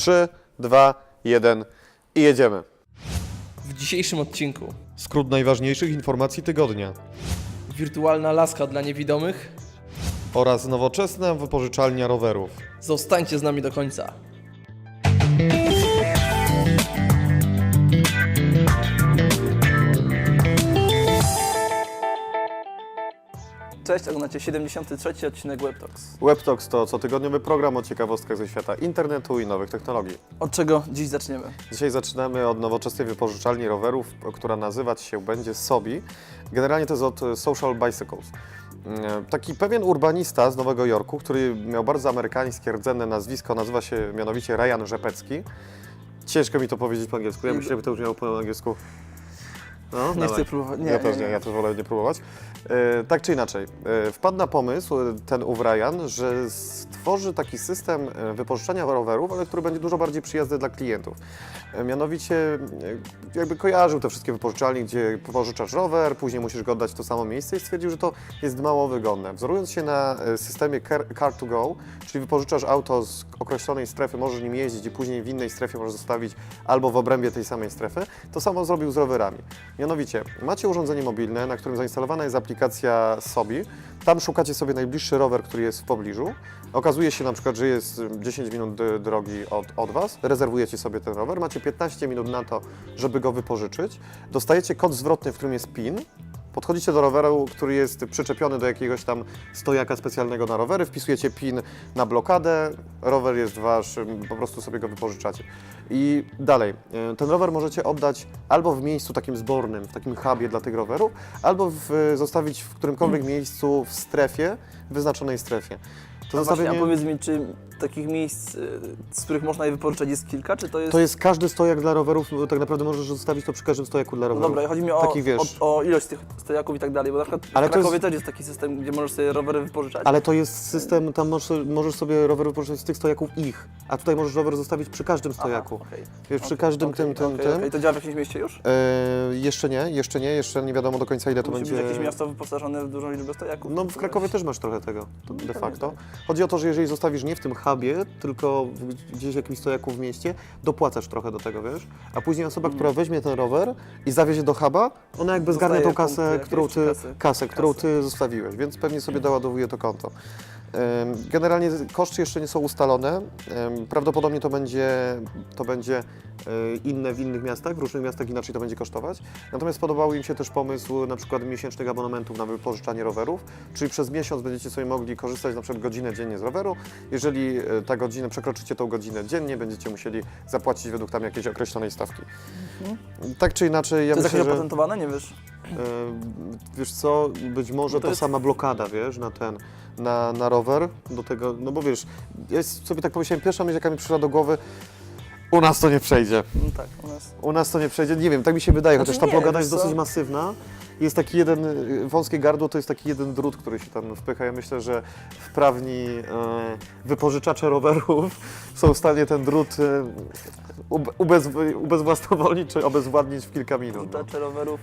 3, 2, 1 i jedziemy. W dzisiejszym odcinku Skrót najważniejszych informacji tygodnia wirtualna laska dla niewidomych. oraz nowoczesna wypożyczalnia rowerów. Zostańcie z nami do końca. Cześć, oglądacie 73 odcinek WebTalks. WebTalks to cotygodniowy program o ciekawostkach ze świata internetu i nowych technologii. Od czego dziś zaczniemy? Dzisiaj zaczynamy od nowoczesnej wypożyczalni rowerów, która nazywać się będzie Sobi. Generalnie to jest od Social Bicycles. Mm, Taki pewien urbanista z Nowego Jorku, który miał bardzo amerykańskie, rdzenne nazwisko, nazywa się mianowicie Ryan Rzepecki. Ciężko mi to powiedzieć po angielsku, ja myślę, że to już miało po angielsku. No, Nie dawaj. chcę próbować. Nie, ja też nie, nie, nie. ja też wolę nie próbować. E, tak czy inaczej, e, wpadł na pomysł e, ten ów Ryan, że stworzy taki system wypożyczania rowerów, ale który będzie dużo bardziej przyjazny dla klientów. Mianowicie jakby kojarzył te wszystkie wypożyczalnie, gdzie pożyczasz rower, później musisz go oddać w to samo miejsce i stwierdził, że to jest mało wygodne. Wzorując się na systemie Car, car to go, czyli wypożyczasz auto z określonej strefy, możesz nim jeździć i później w innej strefie możesz zostawić albo w obrębie tej samej strefy, to samo zrobił z rowerami. Mianowicie, macie urządzenie mobilne, na którym zainstalowana jest aplikacja Sobi. Tam szukacie sobie najbliższy rower, który jest w pobliżu. Okazuje się na przykład, że jest 10 minut drogi od, od Was. Rezerwujecie sobie ten rower. Macie 15 minut na to, żeby go wypożyczyć. Dostajecie kod zwrotny, w którym jest PIN. Podchodzicie do roweru, który jest przyczepiony do jakiegoś tam stojaka specjalnego na rowery, wpisujecie PIN na blokadę, rower jest wasz, po prostu sobie go wypożyczacie. I dalej, y, ten rower możecie oddać albo w miejscu takim zbornym, w takim hubie dla tych rowerów, albo w, zostawić w którymkolwiek miejscu w strefie, wyznaczonej strefie. To A właśnie, a zostawienie... powiedz mi, czy takich miejsc, y, z których można je wypożyczać jest kilka, czy to jest... To jest każdy stojak dla rowerów, tak naprawdę możesz zostawić to przy każdym stojaku dla No rowerów. dobra, chodzi mi o, Taki, wiesz- o, o ilość tych stojaków i tak dalej, bo na przykład Ale w to jest- Krakowie też jest taki system, gdzie możesz sobie rowery wypożyczać. Ale to jest system, tam możesz, możesz sobie rower wypożyczać z tych stojaków ich, a tutaj możesz rower zostawić przy każdym Aha, stojaku. okej. Wiesz, przy Okej, każdym okej, tym, tym, tym. okej. To działa w jakimś mieście już? E, jeszcze nie, jeszcze nie, jeszcze nie wiadomo do końca ile to Musi będzie. być jakieś miasto wyposażone w dużą liczbę stojaków? No w Krakowie też masz trochę tego, to de facto. tak. Chodzi o to, że jeżeli zostawisz nie w tym hubie, tylko w- gdzieś w jakimś stojaku w mieście, dopłacasz trochę do tego, wiesz? A później osoba, Mm. która weźmie ten rower i zawiezie do huba, ona jakby zgarnie Dostaje tą kasę, punkty którą ty, kasy? kasę, którą ty zostawiłeś, więc pewnie sobie doładowuje to konto. Generalnie koszty jeszcze nie są ustalone. Prawdopodobnie to będzie, to będzie e, inne w innych miastach, w różnych miastach inaczej to będzie kosztować. Natomiast podobał im się też pomysł na przykład miesięcznych abonamentów na wypożyczanie rowerów, czyli przez miesiąc będziecie sobie mogli korzystać na przykład godzinę dziennie z roweru. Jeżeli e, ta godzinę, przekroczycie tą godzinę dziennie, będziecie musieli zapłacić według tam jakiejś określonej stawki. Tak czy inaczej, ja to jest myślę, jakieś że... nie wiesz? E, Wiesz co, być może No to, to jest- sama blokada, wiesz, na ten, na, na rower, do tego, no bo wiesz, ja sobie tak pomyślałem, pierwsza myśl, jaka mi przyszła do głowy, u nas to nie przejdzie, No tak, u nas. u nas to nie przejdzie, nie wiem, tak mi się wydaje, Znaczy chociaż ta nie, blokada jest co? dosyć masywna, jest taki jeden, y, wąskie gardło to jest taki jeden drut, który się tam wpycha, ja myślę, że wprawni e, wypożyczacze rowerów są w stanie ten drut e, ube, ubez, ubezwłasnowolnić czy obezwładnić w kilka minut. No. Witacze rowerów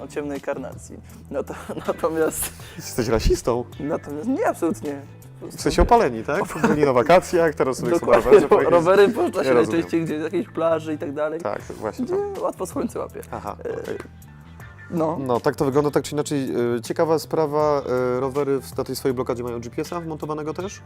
o ciemnej karnacji. No to, natomiast, Jesteś rasistą? natomiast nie, absolutnie. W sensie opaleni, tak? Byli na wakacjach, teraz sobie Dokładnie, rowerze pojeździć. rowery pożycza się najczęściej gdzieś z jakiejś plaży i tak dalej, Tak, właśnie gdzie to. łatwo słońce łapie. Aha, okej. No, No, tak to wygląda, tak czy inaczej. y, Ciekawa sprawa, y, rowery w- na tej swojej blokadzie mają GPS-a wmontowanego też,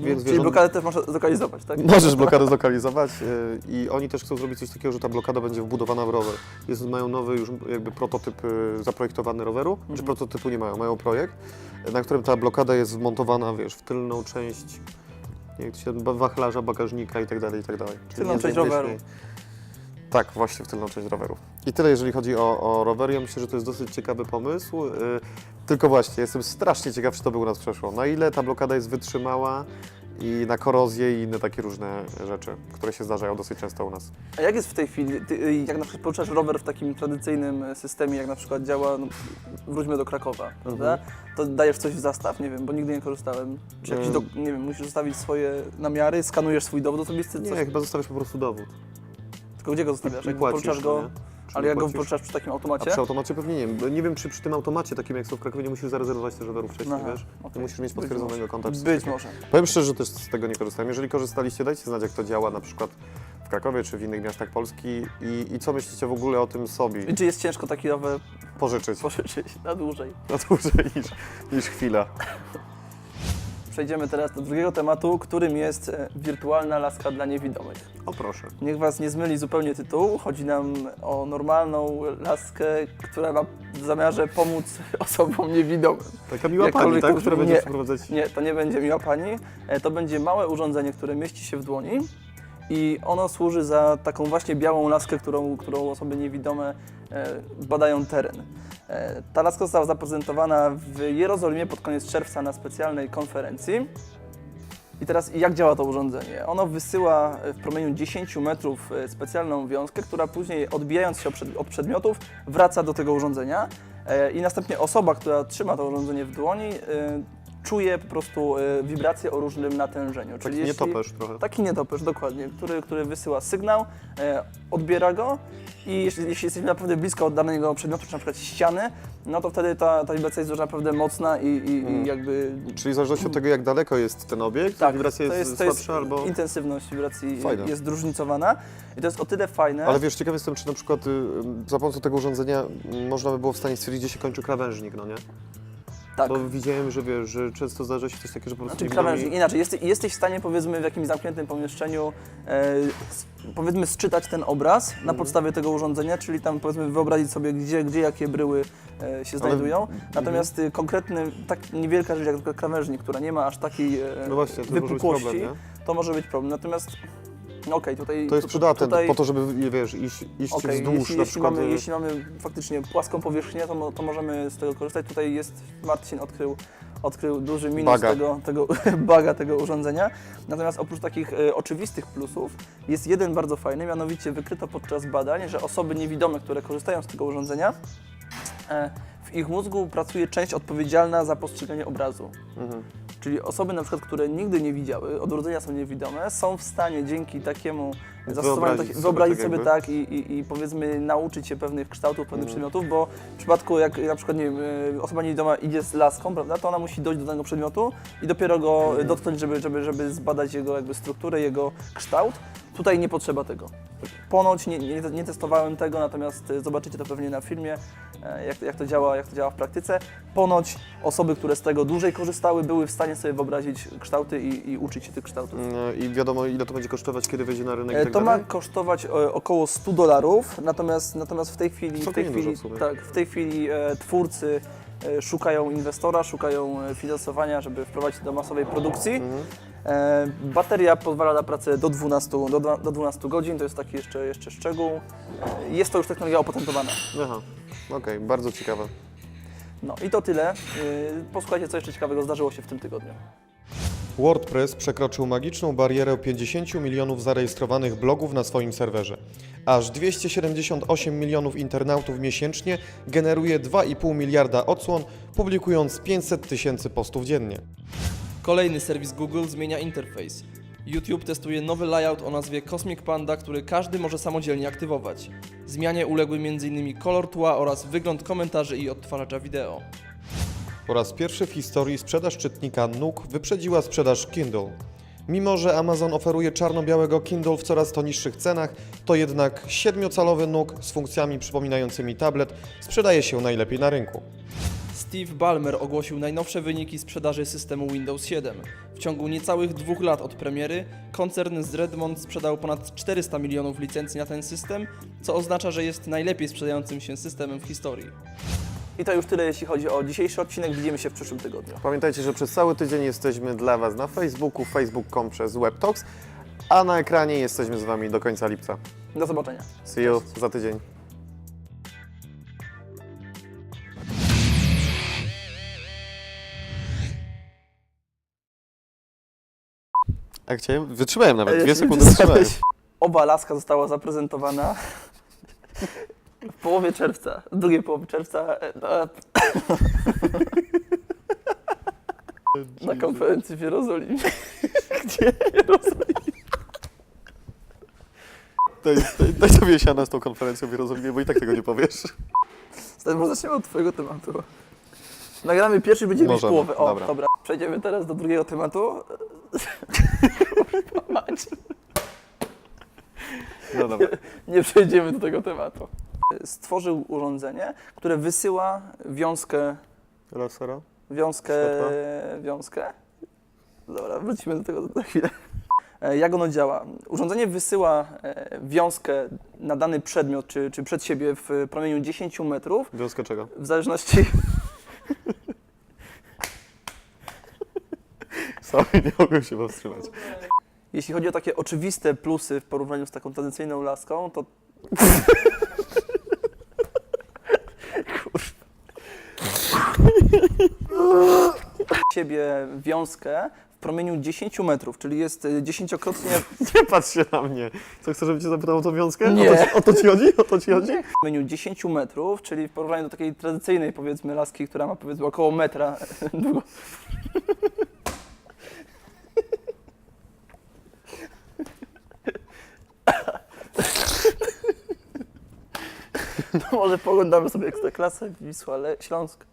więc czyli wiesz, on- blokadę też można zlokalizować, tak? Możesz blokadę zlokalizować y, i oni też chcą zrobić coś takiego, że ta blokada będzie wbudowana w rower. Jest, mają nowy już jakby prototyp y, zaprojektowany roweru, czy Mhm. prototypu nie mają, mają projekt, na którym ta blokada jest wmontowana, wiesz, w tylną część jak to się, ba- wachlarza, bagażnika i tak dalej, i tak dalej. Czyli Tylną część roweru. Tak, właśnie w tylną część roweru. I tyle, jeżeli chodzi o, o rowery. Ja myślę, że to jest dosyć ciekawy pomysł. y, tylko właśnie, jestem strasznie ciekaw, czy to by u nas przeszło. Na ile ta blokada jest wytrzymała i na korozję i inne takie różne rzeczy, które się zdarzają dosyć często u nas. A jak jest w tej chwili, ty, y, jak na przykład poruczasz rower w takim tradycyjnym e, systemie, jak na przykład działa, no, wróćmy do Krakowa, prawda? Mhm. To dajesz coś w zastaw, nie wiem, bo nigdy nie korzystałem. Czy jakiś, do, Ym. nie wiem, musisz zostawić swoje namiary, skanujesz swój dowód osobisty, Nie, coś, chyba zostawiasz po prostu dowód. Tylko gdzie go zostawiasz? I Jak płacisz, poruczasz no go, nie? Ale jak go płacisz. wypożyczasz przy takim A automacie? przy automacie pewnie nie wiem. Nie wiem, czy przy tym automacie takim jak są w Krakowie nie musisz zarezerwować też rowerów wcześniej, Aha, wiesz? okej. To musisz mieć potwierdzonego może. konta. czy coś Być może. Powiem szczerze, że też z tego nie korzystałem. Jeżeli korzystaliście, dajcie znać, jak to działa na przykład w Krakowie czy w innych miastach Polski i, i co myślicie w ogóle o tym sobie I czy jest ciężko taki rower pożyczyć pożyczyć na dłużej? na dłużej niż, niż chwila. Przejdziemy teraz do drugiego tematu, którym jest e, wirtualna laska dla niewidomych. O proszę. Niech Was nie zmyli zupełnie tytuł. Chodzi nam o normalną laskę, która ma w zamiarze pomóc osobom niewidomym. Taka miła pani, Jakkolwiek tak? to Która będzie nie. przeprowadzać... Nie, to nie będzie miła Pani. E, To będzie małe urządzenie, które mieści się w dłoni i ono służy za taką właśnie białą laskę, którą, którą osoby niewidome e, badają teren. E, Ta laska została zaprezentowana w Jerozolimie pod koniec czerwca na specjalnej konferencji. I teraz jak działa to urządzenie? Ono wysyła w promieniu 10 metrów e, specjalną wiązkę, która później odbijając się od przed- od przedmiotów wraca do tego urządzenia e, i następnie osoba, która trzyma to urządzenie w dłoni e, czuje po prostu e, wibracje o różnym natężeniu. Taki nietoperz trochę. Taki nietoperz, dokładnie, który, który wysyła sygnał, e, odbiera go i jeśli, jeśli jesteśmy naprawdę blisko od danego przedmiotu, czy na przykład ściany, no to wtedy ta, ta wibracja jest już naprawdę mocna i, i, i jakby Czyli w zależności od tego, jak daleko jest ten obiekt, tak, wibracja jest, słabsza albo... intensywność wibracji Fajne. jest zróżnicowana i to jest o tyle fajne. Ale wiesz, ciekaw jestem, czy na przykład y, za pomocą tego urządzenia y, można by było w stanie stwierdzić, gdzie się kończy krawężnik, no nie? Tak. Bo widziałem, że wiesz, że często zdarza się coś takiego, że po prostu Znaczy krawężnik, inaczej, jesteś, jesteś w stanie powiedzmy w jakimś zamkniętym pomieszczeniu e, powiedzmy sczytać ten obraz na Mhm. podstawie tego urządzenia, czyli tam powiedzmy wyobrazić sobie gdzie, gdzie jakie bryły e, się Ale- znajdują. Natomiast y, konkretny, tak niewielka rzecz jak krawężnik, która nie ma aż takiej e, No właśnie, to może być wypukłości, problem, nie? to może być problem. Natomiast okej, tutaj To jest tu- przydatne tutaj, po to, żeby, wiesz, iść, iść Okej, wzdłuż jeśli, na jeśli, przykład... mamy, y, jeśli mamy faktycznie płaską powierzchnię, to, mo- to możemy z tego korzystać. Tutaj jest, Marcin odkrył, odkrył duży minus Baga. tego, tego baga tego urządzenia. Natomiast oprócz takich e, oczywistych plusów jest jeden bardzo fajny, mianowicie wykryto podczas badań, że osoby niewidome, które korzystają z tego urządzenia, e, w ich mózgu pracuje część odpowiedzialna za postrzeganie obrazu. Mhm. Czyli osoby na przykład, które nigdy nie widziały, od urodzenia są niewidome, są w stanie dzięki takiemu zastosowaniu Wyobrazić sobie wyobrazić tak sobie tak i, i, i powiedzmy nauczyć się pewnych kształtów, pewnych Mhm. przedmiotów, bo w przypadku jak na przykład nie wiem, y, osoba niewidoma idzie z laską, prawda, to ona musi dojść do danego przedmiotu i dopiero go Mhm. dotknąć, żeby, żeby, żeby zbadać jego jakby strukturę, jego kształt. Tutaj nie potrzeba tego. Ponoć nie, nie, nie testowałem tego, natomiast y, zobaczycie to pewnie na filmie, e, jak, to- jak, to działa, jak to działa w praktyce. Ponoć osoby, które z tego dłużej korzystały, były w stanie sobie wyobrazić kształty i, i uczyć się tych kształtów. y, I wiadomo, ile to będzie kosztować, kiedy wejdzie na rynek E, tak To ma kosztować e, około 100 dolarów, natomiast, natomiast w tej chwili, w tej chwili, w tak, w tej chwili twórcy szukają inwestora, szukają e, finansowania, żeby wprowadzić do masowej produkcji. Mhm. E, bateria pozwala na pracę do 12, do, do 12 godzin, to jest taki jeszcze, jeszcze szczegół. E, jest to już technologia opatentowana. Aha, okej, bardzo ciekawe. No i to tyle. E, posłuchajcie, co jeszcze ciekawego zdarzyło się w tym tygodniu. WordPress przekroczył magiczną barierę 50 milionów zarejestrowanych blogów na swoim serwerze. Aż 278 milionów internautów miesięcznie generuje 2,5 miliarda odsłon, publikując 500 tysięcy postów dziennie. Kolejny serwis Google zmienia interfejs. YouTube testuje nowy layout o nazwie Cosmic Panda, który każdy może samodzielnie aktywować. Zmianie uległy m.in. kolor tła oraz wygląd komentarzy i odtwarzacza wideo. Po raz pierwszy w historii sprzedaż czytnika Nook wyprzedziła sprzedaż Kindle. Mimo, że Amazon oferuje czarno-białego Kindle w coraz to niższych cenach, to jednak 7-calowy Nook z funkcjami przypominającymi tablet sprzedaje się najlepiej na rynku. Steve Ballmer ogłosił najnowsze wyniki sprzedaży systemu Windows 7. W ciągu niecałych dwóch lat od premiery koncern z Redmond sprzedał ponad 400 milionów licencji na ten system, co oznacza, że jest najlepiej sprzedającym się systemem w historii. I to już tyle, jeśli chodzi o dzisiejszy odcinek. Widzimy się w przyszłym tygodniu. Pamiętajcie, że przez cały tydzień jesteśmy dla Was na Facebooku, facebook.com przez WebTalks, a na ekranie jesteśmy z Wami do końca lipca. Do zobaczenia. See you za tydzień. A chciałem, wytrzymałem nawet, dwie sekundy wytrzymałem. Oba laska została zaprezentowana połowie czerwca, w drugiej połowie czerwca e, na, na konferencji w Jerozolimie. Gdzie Jerozolimie? Daj, daj, daj sobie siana z tą konferencją w Jerozolimie, bo i tak tego nie powiesz. Stary, może zaczniemy od twojego tematu. Nagramy pierwszy, będziemy mieć Możemy, połowę. O, dobra. dobra. Przejdziemy teraz do drugiego tematu. Kurwa mać. No dobra. Nie przejdziemy do tego tematu. Stworzył urządzenie, które wysyła wiązkę, Lasera? wiązkę, Światła? wiązkę. Dobra, wrócimy do tego za chwilę. E, Jak ono działa? Urządzenie wysyła e, wiązkę na dany przedmiot czy, czy przed siebie w promieniu 10 metrów, Wiązka czego? w zależności Sorry, nie mogłem się powstrzymać. Jeśli chodzi o takie oczywiste plusy w porównaniu z taką tradycyjną laską, to. Siebie wiązkę w promieniu 10 metrów, czyli jest y, dziesięciokrotnie Nie patrz się na mnie. Co, chcesz, żebym cię zapytał o tą wiązkę? Nie. O to, o to ci chodzi? O to ci chodzi? w promieniu 10 metrów, czyli w porównaniu do takiej tradycyjnej powiedzmy laski, która ma powiedzmy około metra długo. To może poglądamy sobie Ekstraklasę, Wisła, Le- Śląsk.